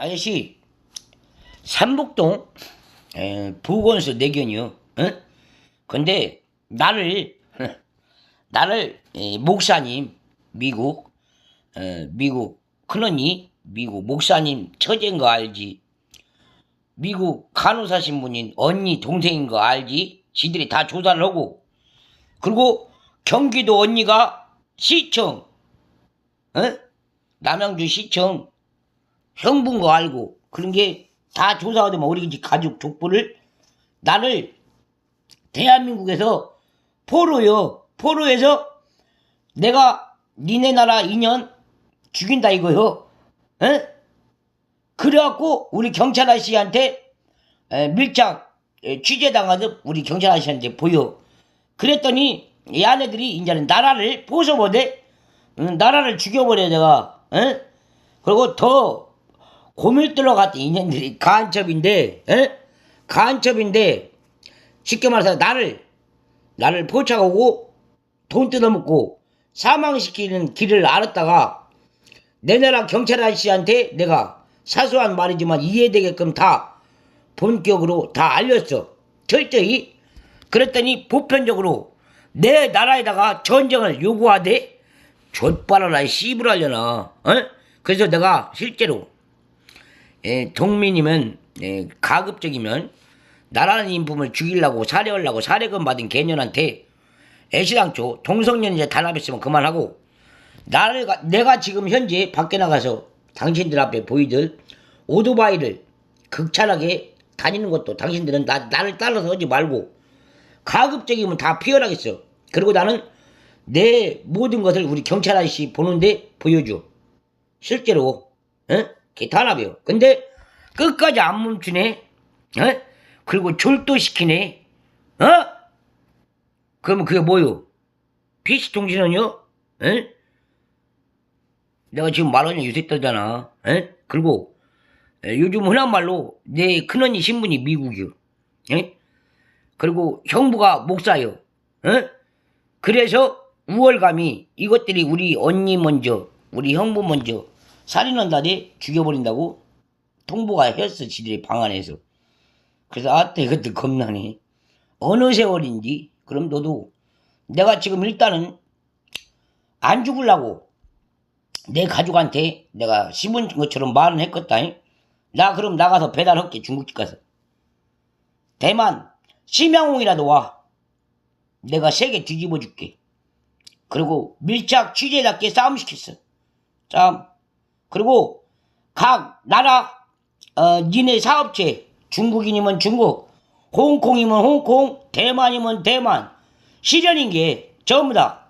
아저씨 삼북동 에, 보건소 내견이요. 어? 근데 나를 나를 에, 목사님 미국 에, 미국 큰언니 미국 목사님 처제인 거 알지? 미국 간호사 신분인 언니 동생인 거 알지? 지들이 다 조사를 하고 그리고 경기도 언니가 시청 어? 남양주 시청 형부인 거 알고 그런 게 다 조사가 되면 우리 집 가족 족보를 나를 대한민국에서 포로요 포로에서 내가 니네 나라 인연 죽인다 이거요 에? 그래갖고 우리 경찰 아저씨한테 에, 밀착 에, 취재당하듯 우리 경찰 아저씨한테 보여 그랬더니 이 아내들이 이제는 나라를 부숴버려 응, 나라를 죽여버려 내가 에? 그리고 더 고밀들러 같은 인연들이 간첩인데 에? 간첩인데 쉽게 말해서 나를 나를 포착하고 돈 뜯어먹고 사망시키는 길을 알았다가 내 나라 경찰 아저씨한테 내가 사소한 말이지만 이해되게끔 다 본격으로 다 알렸어 철저히 그랬더니 보편적으로 내 나라에다가 전쟁을 요구하되 좆바라라 씨부랄려나 어? 그래서 내가 실제로 예, 동민이면 예, 가급적이면 나라는 인품을 죽이려고 살해하려고 살해금 받은 개년한테 애시당초 동성년이제 단합했으면 그만하고 나를 가- 내가 지금 현재 밖에 나가서 당신들 앞에 보이들 오토바이를 극찬하게 다니는 것도 당신들은 나, 나를 따라서 하지 말고 가급적이면 다 피어나겠어 그리고 나는 내 모든 것을 우리 경찰 아저씨 보는데 보여줘 실제로 어? 단합이요 근데 끝까지 안 멈추네 어? 그리고 졸도시키네 어? 그러면 그게 뭐요? PC통신원이요? 어? 내가 지금 말하는 요새 떠잖아 어? 그리고 에, 요즘 흔한 말로 내 큰언니 신분이 미국이요 예? 그리고 형부가 목사요 어? 그래서 우월감이 이것들이 우리 언니 먼저 우리 형부 먼저 살인한다대 죽여버린다고 통보가 했어 지들이 방 안에서. 그래서 아따 이것도 겁나네. 어느 세월인지? 그럼 너도 내가 지금 일단은 안 죽으려고 내 가족한테 내가 심은 것처럼 말은 했겠다 나 그럼 나가서 배달할게 중국집 가서. 대만 심양홍이라도 와. 내가 세개 뒤집어 줄게. 그리고 밀착 취재답게 싸움 시켰어. 싸움 그리고 각 나라 어, 니네 사업체 중국인이면 중국 홍콩이면 홍콩 대만이면 대만 실현인 게 전부 다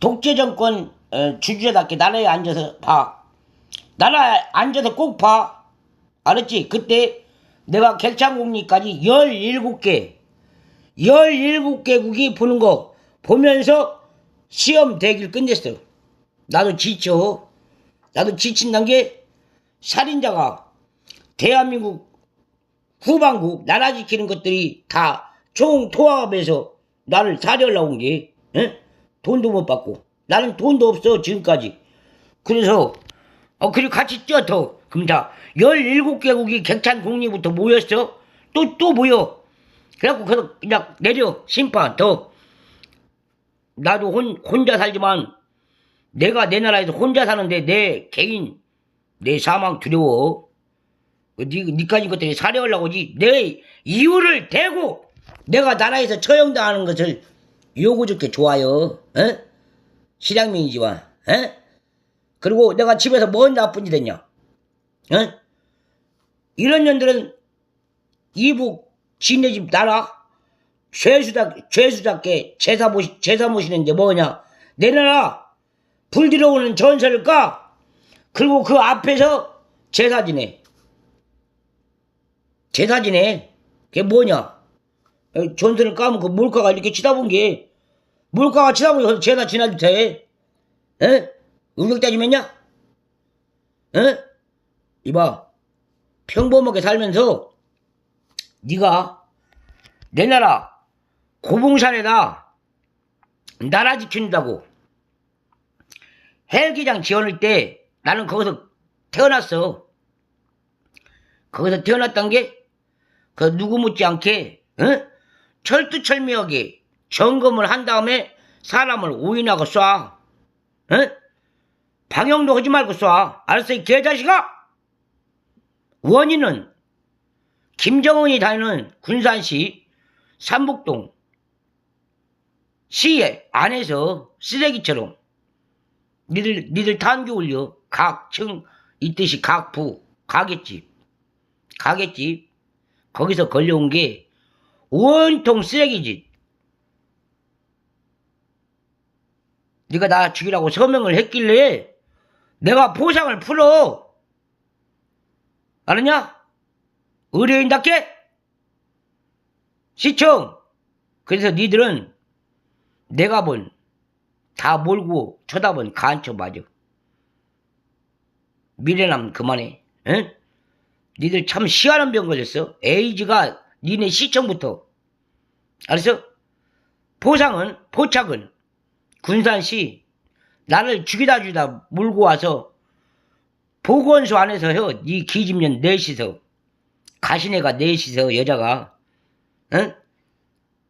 독재 정권 어, 주주자답게 나라에 앉아서 봐. 나라에 앉아서 꼭 봐. 알았지? 그때 내가 객창국리까지 17개 17개국이 보는 거 보면서 시험 대기를 끝냈어 나도 지쳐 나도 지친단 게 살인자가 대한민국 후방국 나라 지키는 것들이 다 총 통합해서 나를 살해하려고 온 게, 에? 돈도 못 받고. 나는 돈도 없어, 지금까지. 그래서, 어, 그리고 같이. 그럼 다 17개국이 객찬 국리부터 모였어. 또, 또 모여. 그래갖고, 그냥 내려. 심판, 더. 나도 혼, 혼자 살지만, 내가 내 나라에서 혼자 사는데 내 개인, 내 사망 두려워. 그 니, 니까지 것들이 살해하려고 하지. 내 이유를 대고 내가 나라에서 처형당하는 것을 요구 좋게 좋아요. 어? 실향민이지만, 어? 그리고 내가 집에서 뭔 나쁜 짓 했냐? 어? 이런 년들은 이북 지네 집 나라 죄수다 죄수답게 제사 모시 제사 모시는데 뭐냐? 내 나라 불 들어오는 전설을 까 그리고 그 앞에서 제사 지내 제사 지내 그게 뭐냐? 어, 전설을 까면 그 몰카가 이렇게 치다 본 게 몰카가 치다 보니 거기서 제사 지나도 돼? 에? 의격 따지면냐? 에? 이봐 평범하게 살면서 네가 내 나라 고봉산에다 나라 지킨다고 헬기장 지어놓을 때 나는 거기서 태어났어. 거기서 태어났단 게, 그 누구 묻지 않게, 어? 철두철미하게 점검을 한 다음에 사람을 오인하고 쏴. 어? 방영도 하지 말고 쏴. 알았어, 이 개자식아! 원인은 김정은이 다니는 군산시 삼북동 시에 안에서 쓰레기처럼 니들 니들 탄교 올려. 각 층 이 뜻이 각 부. 가게집 가게집 거기서 걸려온 게 온통 쓰레기짓. 네가 나 죽이라고 서명을 했길래 내가 보상을 풀어. 알았냐? 의뢰인답게? 시청. 그래서 니들은 내가 본 다 몰고 쳐다본 간첩 맞아 미래남 그만해 응? 니들 참 희한한 병 걸렸어 에이즈가 니네 시청부터 알았어? 보상은 포착은 군산시 나를 죽이다 주다 몰고 와서 보건소 안에서 해. 네 기집년 넷이서 가시네가 넷이서 여자가 응?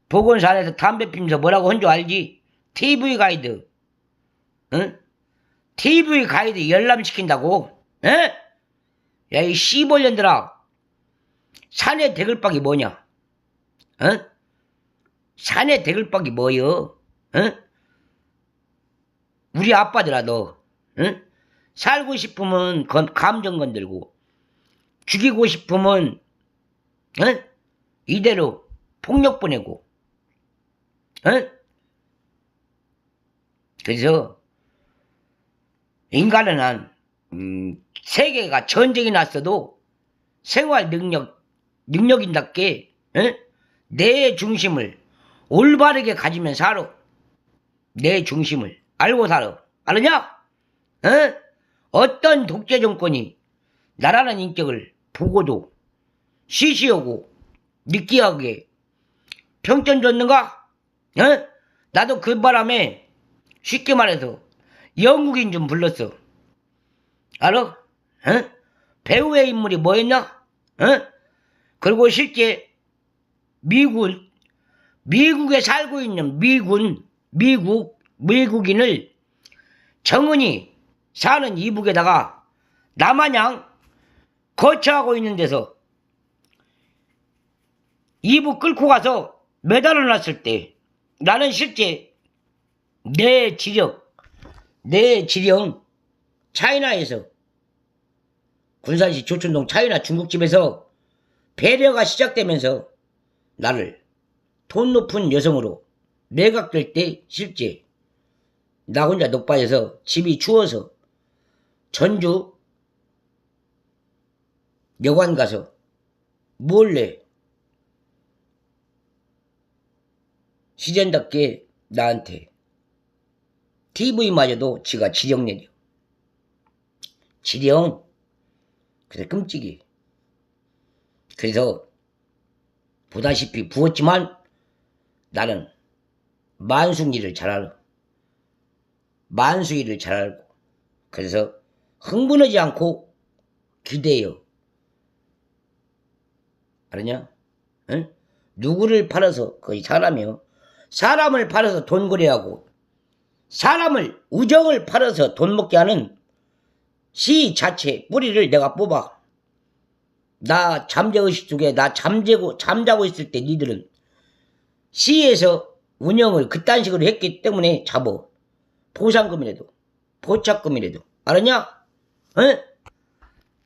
보건소 안에서 담배 피면서 뭐라고 한 줄 알지? TV 가이드 응? TV 가이드 열람시킨다고 응? 야 이 씨벌년들아 산의 대글박이 뭐냐 응? 산의 대글박이 뭐여 응? 우리 아빠들아 너 응? 살고 싶으면 건- 감정 건들고 죽이고 싶으면 응? 이대로 폭력 보내고 응? 그래서 인간은 한 음, 세계가 전쟁이 났어도 생활 능력 능력인답게 응? 내 중심을 올바르게 가지면 살아 내 중심을 알고 살아 알았냐? 응? 어떤 독재 정권이 나라는 인격을 보고도 시시하고 느끼하게 평점 줬는가? 어? 나도 그 바람에 쉽게 말해서 영국인 좀 불렀어. 알아? 어? 배우의 인물이 뭐였냐? 어? 그리고 실제 미군, 미국에 살고 있는 미군, 미국, 미국인을 정은이 사는 이북에다가 나마냥 거처하고 있는 데서 이북 끌고 가서 매달아 놨을 때 나는 실제 내 지력, 내 지령 차이나에서 군산시 조촌동 차이나 중국집에서 배려가 시작되면서 나를 돈 높은 여성으로 매각될 때 실제 나 혼자 녹바에서 집이 추워서 전주 여관 가서 몰래 시전답게 나한테 TV마저도 지가 지령 내려. 지령. 그래 끔찍이. 그래서 보다시피 부었지만 나는 만숭이를 잘 알아. 만수일을 잘 알고. 그래서 흥분하지 않고 기대요. 알았냐? 응? 누구를 팔아서 거의 사람이요. 사람을 팔아서 돈 거래하고 사람을 우정을 팔아서 돈 먹게 하는 시 자체 뿌리를 내가 뽑아. 나 잠재의식 속에 나 잠재고 잠자고 있을 때 니들은 시에서 운영을 그딴 식으로 했기 때문에 잡어. 보상금이라도 보착금이라도 알았냐? 응?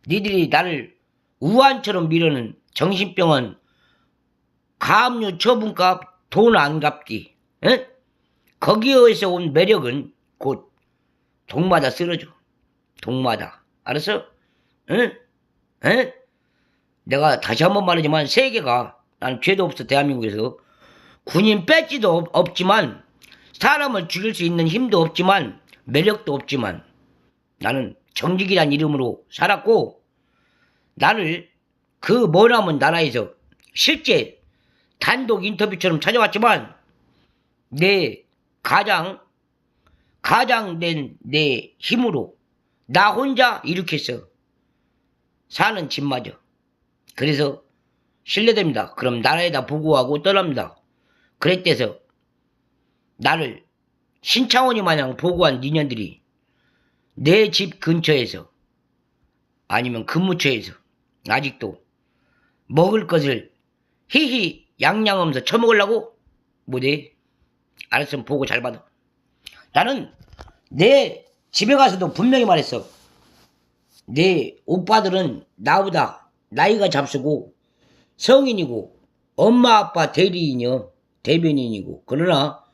니들이 나를 우한처럼 미루는 정신병원 가압류 처분값 돈 안 갚기 응? 거기에서 온 매력은 곧 동마다 쓰러져 동마다 알았어? 응? 응? 내가 다시 한 번 말하지만 세계가 난 죄도 없어 대한민국에서 군인 배지도 없- 없지만 사람을 죽일 수 있는 힘도 없지만 매력도 없지만 나는 정직이란 이름으로 살았고 나를 그 머나먼 나라에서 실제 단독 인터뷰처럼 찾아왔지만 내 가장 가장 된 내 힘으로 나 혼자 일으켰어 사는 집마저 그래서 실례됩니다. 그럼 나라에다 보고하고 떠납니다. 그랬대서 나를 신창원이 마냥 보고한 니년들이 내 집 근처에서 아니면 근무처에서 아직도 먹을 것을 히히 양양하면서 처먹으려고 못해. 알았으면 보고 잘 받아. 나는 내 집에 가서도 분명히 말했어. 내 오빠들은 나보다 나이가 잡수고 성인이고 엄마 아빠 대리인이요. 대변인이고. 그러나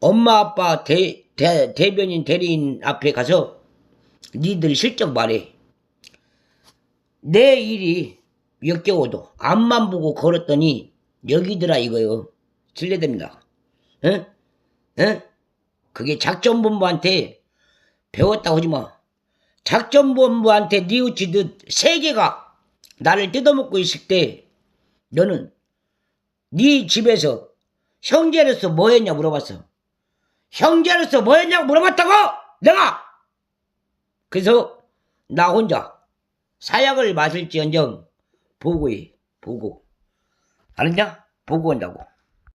엄마 아빠 대, 대, 대변인 대리인 앞에 가서 니들 실적 말해. 내 일이 역겨워도 앞만 보고 걸었더니 여기더라 이거요. 실례됩니다. 응? 응? 그게 작전본부한테 배웠다고 하지 마. 작전본부한테 뉘우치듯 세계가 나를 뜯어먹고 있을 때 너는 네 집에서 형제로서 뭐 했냐 물어봤어. 형제로서 뭐 했냐고 물어봤다고! 내가! 그래서 나 혼자 사약을 마실지언정 보고해. 보고. 알았냐? 보고 한다고.